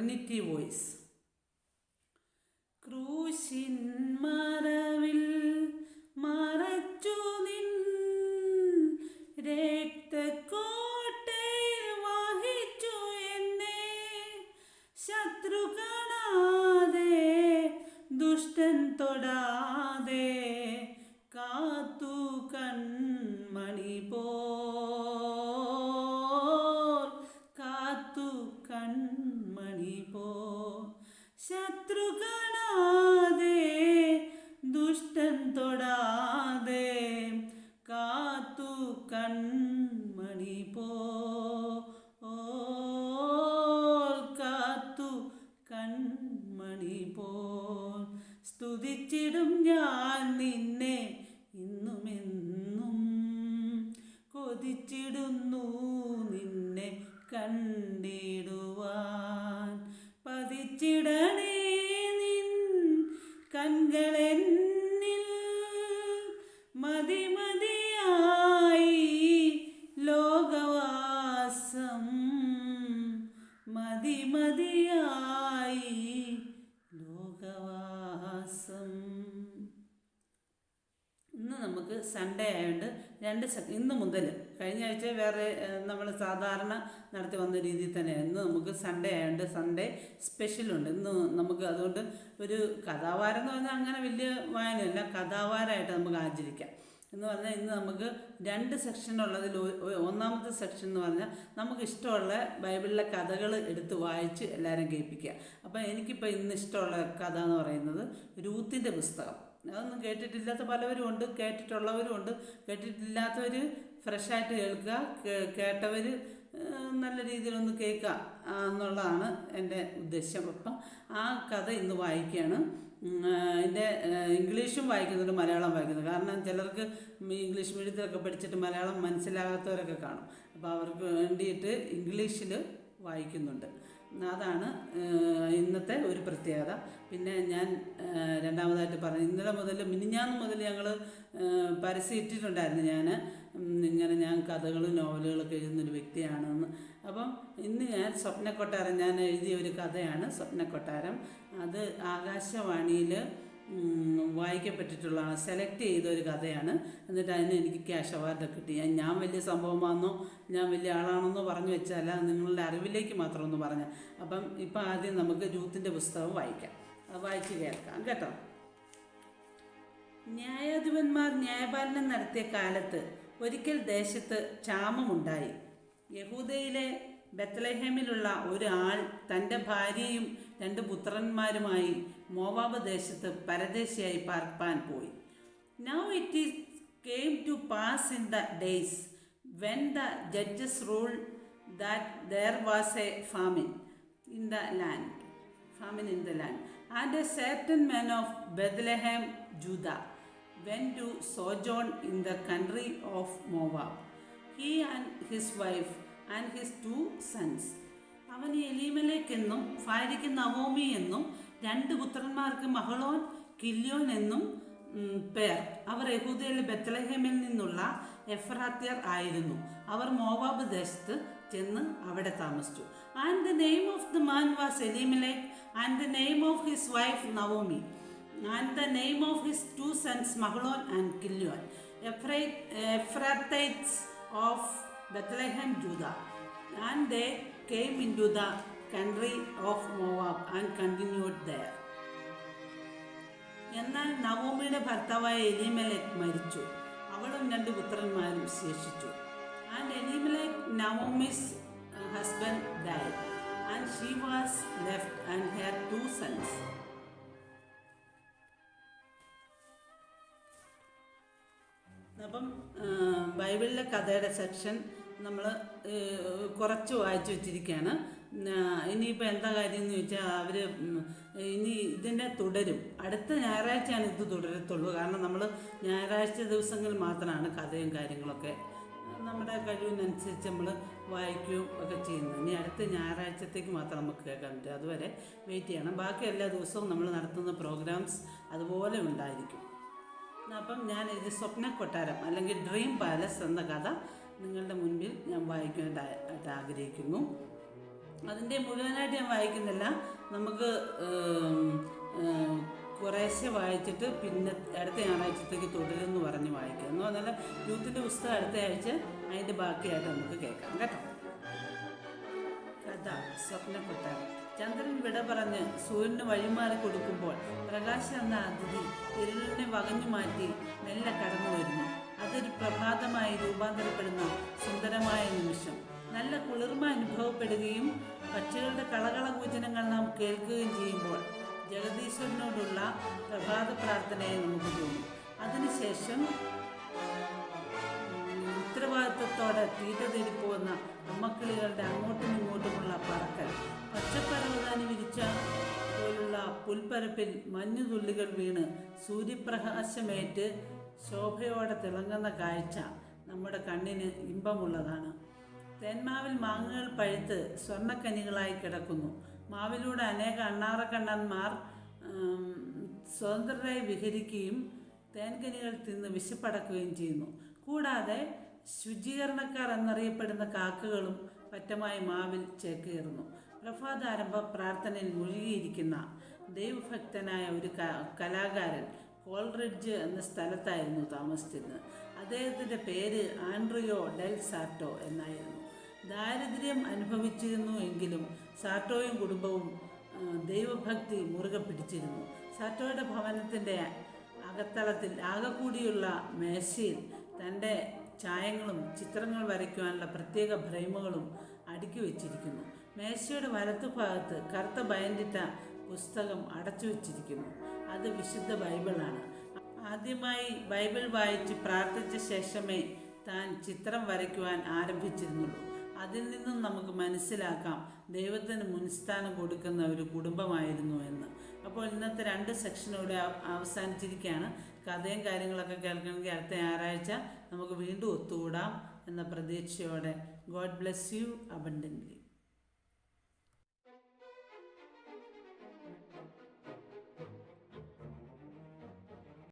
Trinity voice ക്രൂശിൻ മറവിൽ മറച്ചു നിൻ രക്തക്കോട്ടയിൽ വഹിച്ചു എന്നെ. ശത്രു കാണാതെ ദുഷ്ടൻ തൊടാതെ കാത്തു കൺമണി പോ. ശത്രുക്കളാതെ ദുഷ്ടൻ തൊടാതെ കണ്ടിടുവാൻ. പതിച്ചിടണേ നിൻ കൺകളെന്നിൽ. മതി മതിയായി ലോകവാസം. മതി മതിയായി ലോകവാസം. ഇന്ന് നമുക്ക് സൺഡേ ആയതുകൊണ്ട് രണ്ട് ഇന്ന് മുതൽ കഴിഞ്ഞ ആഴ്ച വേറെ നമ്മൾ സാധാരണ നടത്തി വന്ന രീതിയിൽ തന്നെ ഇന്ന് നമുക്ക് സൺഡേ ആയതുകൊണ്ട് സൺഡേ സ്പെഷ്യലുണ്ട് ഇന്ന് നമുക്ക് അതുകൊണ്ട് ഒരു കഥാവാരം എന്ന് പറഞ്ഞാൽ അങ്ങനെ വലിയ വായനയല്ല കഥാവാരമായിട്ട് നമുക്ക് ആചരിക്കാം. എന്ന് പറഞ്ഞാൽ ഇന്ന് നമുക്ക് രണ്ട് ഒ- ഒന്നാമത്തെ സെക്ഷൻ എന്ന് പറഞ്ഞാൽ നമുക്ക് ഇഷ്ടമുള്ള ബൈബിളിലെ കഥകൾ എടുത്ത് വായിച്ച് എല്ലാവരും കേൾപ്പിക്കുക. അപ്പോൾ എനിക്കിപ്പോൾ ഇന്ന് ഇഷ്ടമുള്ള കഥ എന്ന് പറയുന്നത് രൂത്തിന്റെ പുസ്തകം. അതൊന്നും കേട്ടിട്ടില്ലാത്ത പലവരും ഉണ്ട് കേട്ടിട്ടുള്ളവരും ഉണ്ട് കേട്ടിട്ടില്ലാത്തവർ ഫ്രഷായിട്ട് കേൾക്കുക. കേട്ടവർ നല്ല രീതിയിലൊന്ന് കേൾക്കുക എന്നുള്ളതാണ് എന്റെ ഉദ്ദേശം. അപ്പം ആ കഥ ഇന്ന് വായിക്കുകയാണ്. എന്റെ ഇംഗ്ലീഷും വായിക്കുന്നുണ്ട് മലയാളം വായിക്കുന്നുണ്ട്. കാരണം ചിലർക്ക് ഇംഗ്ലീഷ് മീഡിയത്തിലൊക്കെ പഠിച്ചിട്ട് മലയാളം മനസ്സിലാകാത്തവരൊക്കെ കാണും. അപ്പോൾ അവർക്ക് വേണ്ടിയിട്ട് ഇംഗ്ലീഷിൽ വായിക്കുന്നുണ്ട്. അതാണ് ഇന്നത്തെ ഒരു പ്രത്യേകത. പിന്നെ ഞാൻ രണ്ടാമതായിട്ട് പറഞ്ഞു ഇന്നലെ മുതൽ മിനിഞ്ഞാന്ന് മുതൽ ഞങ്ങൾ പരസ്യം ഇട്ടിട്ടുണ്ടായിരുന്നു ഞാൻ ഇങ്ങനെ ഞാൻ കഥകളും നോവലുകളൊക്കെ എഴുതുന്നൊരു വ്യക്തിയാണെന്ന്. അപ്പം ഇന്ന് ഞാൻ സ്വപ്നക്കൊട്ടാരം ഞാൻ എഴുതിയ ഒരു കഥയാണ് സ്വപ്നക്കൊട്ടാരം. അത് ആകാശവാണിയിൽ വായിക്കപ്പെട്ടിട്ടുള്ളതാണ് സെലക്ട് ചെയ്ത ഒരു കഥയാണ്. എന്നിട്ട് അതിന് എനിക്ക് ക്യാഷ് അവാർഡ് കിട്ടി. ഞാൻ- വലിയ സംഭവമാണെന്നോ ഞാൻ വലിയ ആളാണെന്നോ പറഞ്ഞു വെച്ചല്ല നിങ്ങളുടെ അറിവിലേക്ക് മാത്രം ഒന്ന് പറഞ്ഞു. അപ്പം ഇപ്പം ആദ്യം നമുക്ക് രൂത്തിന്റെ പുസ്തകം വായിക്കാം. അത് വായിച്ച് കേൾക്കാം കേട്ടോ. ന്യായാധിപന്മാർ ന്യായപാലനം നടത്തിയ കാലത്ത് ഒരിക്കൽ ദേശത്ത് ക്ഷാമമുണ്ടായി. യഹൂദയിലെ ബത്ലഹേമിലുള്ള ഒരു ആൾ തന്റെ ഭാര്യയും രണ്ട് പുത്രന്മാരുമായി മോവാബ് ദേശത്ത് പരദേശിയായി പാർപ്പാൻ പോയി. Now it is came to pass in the days when the judges rule that there was a famine in the land famine in the land and a certain man of Bethlehem Judah went to sojourn in the country of Moab he and his wife and his two sons അവൻ എലീമലേക്കെന്നും ഭാര്യയ്ക്ക് Naomi എന്നും രണ്ട് പുത്രന്മാർക്ക് മഹളോൻ Chilion എന്നും പേർ. അവർ യഹൂദയിലെ ബത്തലഹേമിൽ നിന്നുള്ള എഫ്രാത്യർ ആയിരുന്നു. അവർ Moab ദേശത്ത് ചെന്ന് അവിടെ താമസിച്ചു. And the name of the man was Elimelech and the name of his wife Naomi and the name of his two sons Mahlon and Chilion Ephrathites of Bethlehem Judah and they came into the country of Moab and continued there എന്നാൽ നവോമിയുടെ ഭർത്താവായ Elimelech മരിച്ചു. അവളും രണ്ട് പുത്രന്മാരും ശേഷിച്ചു. And Elimelech Naomi's husband died and she was left and her two sons അപ്പം ആ, ബൈബിളിലെ കഥയുടെ സെക്ഷൻ നമ്മൾ കുറച്ച് വായിച്ചു വെച്ചിരിക്കുകയാണ്. ഇനിയിപ്പോൾ എന്താ കാര്യം എന്ന് ചോദിച്ചാൽ അവർ ഇനി ഇതിനെ തുടരും. അടുത്ത ഞായറാഴ്ചയാണ് ഇത് തുടരത്തുള്ളൂ. കാരണം നമ്മൾ ഞായറാഴ്ച ദിവസങ്ങളിൽ മാത്രമാണ് കഥയും കാര്യങ്ങളൊക്കെ നമ്മുടെ കഴിവിനനുസരിച്ച് നമ്മൾ വായിക്കുകയും ഒക്കെ ചെയ്യുന്നത്. ഇനി അടുത്ത ഞായറാഴ്ചത്തേക്ക് മാത്രം നമുക്ക് കേൾക്കാൻ പറ്റും. അതുവരെ വെയിറ്റ് ചെയ്യണം. ബാക്കി എല്ലാ ദിവസവും നമ്മൾ നടത്തുന്ന പ്രോഗ്രാംസ് അതുപോലെ ഉണ്ടായിരിക്കും. അപ്പം ഞാൻ ഇത് സ്വപ്ന കൊട്ടാരം അല്ലെങ്കിൽ ഡ്രീം പാലസ് എന്ന കഥ നിങ്ങളുടെ മുൻപിൽ ഞാൻ വായിക്കാനായിട്ട് ആഗ്രഹിക്കുന്നു. അതിന്റെ മുഴുവനായിട്ട് ഞാൻ വായിക്കുന്നില്ല. നമുക്ക് കുറേശ്ശെ വായിച്ചിട്ട് പിന്നെ അടുത്ത ഞായറാഴ്ചത്തേക്ക് തുടരുമെന്ന് പറഞ്ഞ് വായിക്കുക എന്ന് പറഞ്ഞാൽ യൂത്തിന്റെ പുസ്തകം അടുത്ത ആഴ്ച അതിന്റെ ബാക്കിയായിട്ട് നമുക്ക് കേൾക്കാം. കേട്ടോ? കഥ സ്വപ്നക്കൊട്ടാരം ചന്ദ്രൻ വിട പറഞ്ഞ് സൂര്യന് വഴിമാറി കൊടുക്കുമ്പോൾ പ്രകാശം എന്ന അതിഥി ഇരുളിനെ വകഞ്ഞു മാറ്റി മെല്ലെ കടന്നു വരുന്നു. അതൊരു പ്രഭാതമായി രൂപാന്തരപ്പെടുന്ന സുന്ദരമായ നിമിഷം. നല്ല കുളിർമ അനുഭവപ്പെടുകയും പക്ഷികളുടെ കളകളകൂചനങ്ങൾ നാം കേൾക്കുകയും ചെയ്യുമ്പോൾ ജഗദീശ്വരനോടുള്ള പ്രഭാത പ്രാർത്ഥനയെ നമുക്ക് തോന്നും. അതിനുശേഷം ഉത്തരവാദിത്വത്തോടെ തീറ്റ തേടി പോകുന്ന അമ്മക്കിളികളുടെ അങ്ങോട്ടും ഇങ്ങോട്ടുമുള്ള പറക്കൽ പച്ചപ്പരവതാനി വിരിച്ച പോലുള്ള പുൽപ്പരപ്പിൽ മഞ്ഞുതുള്ളികൾ വീണ് സൂര്യപ്രകാശമേറ്റ് ശോഭയോടെ തിളങ്ങുന്ന കാഴ്ച നമ്മുടെ കണ്ണിന് ഇമ്പമുള്ളതാണ്. തേന്മാവിൽ മാങ്ങകൾ പഴുത്ത് സ്വർണക്കനികളായി കിടക്കുന്നു. മാവിലൂടെ അനേക അണ്ണാറക്കണ്ണന്മാർ സ്വതന്ത്രരായി വിഹരിക്കുകയും തേൻകനികൾ തിന്ന് വിശപ്പടക്കുകയും ചെയ്യുന്നു. കൂടാതെ ശുചീകരണക്കാർ എന്നറിയപ്പെടുന്ന കാക്കകളും പറ്റമായി മാവിൽ ചേക്കേറുന്നു. പ്രഭാതാരംഭ പ്രാർത്ഥനയിൽ മുഴുകിയിരിക്കുന്ന ദൈവഭക്തനായ ഒരു കലാകാരൻ കോൾറിഡ്ജ് എന്ന സ്ഥലത്തായിരുന്നു താമസിച്ചിരുന്നത്. അദ്ദേഹത്തിന്റെ പേര് ആൻഡ്രിയോ ഡെൽ സാർട്ടോ എന്നായിരുന്നു. ദാരിദ്ര്യം അനുഭവിച്ചിരുന്നു എങ്കിലും സാറ്റോയും കുടുംബവും ദൈവഭക്തി മുറുകെ പിടിച്ചിരുന്നു. സാറ്റോയുടെ ഭവനത്തിന്റെ അകത്തളത്തിൽ ആകെ കൂടിയുള്ള മേശയിൽ തന്റെ ചായങ്ങളും ചിത്രങ്ങൾ വരയ്ക്കുവാനുള്ള പ്രത്യേക ഭ്രൈമുകളും അടുക്കി വെച്ചിരിക്കുന്നു. മേശയുടെ വലത്തുഭാഗത്ത് കറുത്ത ബയൻഡിട്ട പുസ്തകം അടച്ചു വെച്ചിരിക്കുന്നു. അത് വിശുദ്ധ ബൈബിളാണ്. ആദ്യമായി ബൈബിൾ വായിച്ച് പ്രാർത്ഥിച്ച ശേഷമേ താൻ ചിത്രം വരയ്ക്കുവാൻ ആരംഭിച്ചിരുന്നുള്ളൂ. അതിൽ നിന്നും നമുക്ക് മനസ്സിലാക്കാം ദൈവത്തിന് മുൻസ്ഥാനം കൊടുക്കുന്ന ഒരു കുടുംബമായിരുന്നു എന്ന്. അപ്പോൾ ഇന്നത്തെ രണ്ട് സെക്ഷനോടെ അവസാനിച്ചിരിക്കുകയാണ്. കഥയും കാര്യങ്ങളൊക്കെ കേൾക്കണമെങ്കിൽ അടുത്ത ഞായറാഴ്ച നമുക്ക് വീണ്ടും ഒത്തുകൂടാം എന്ന പ്രതീക്ഷയോടെ. God bless you abundantly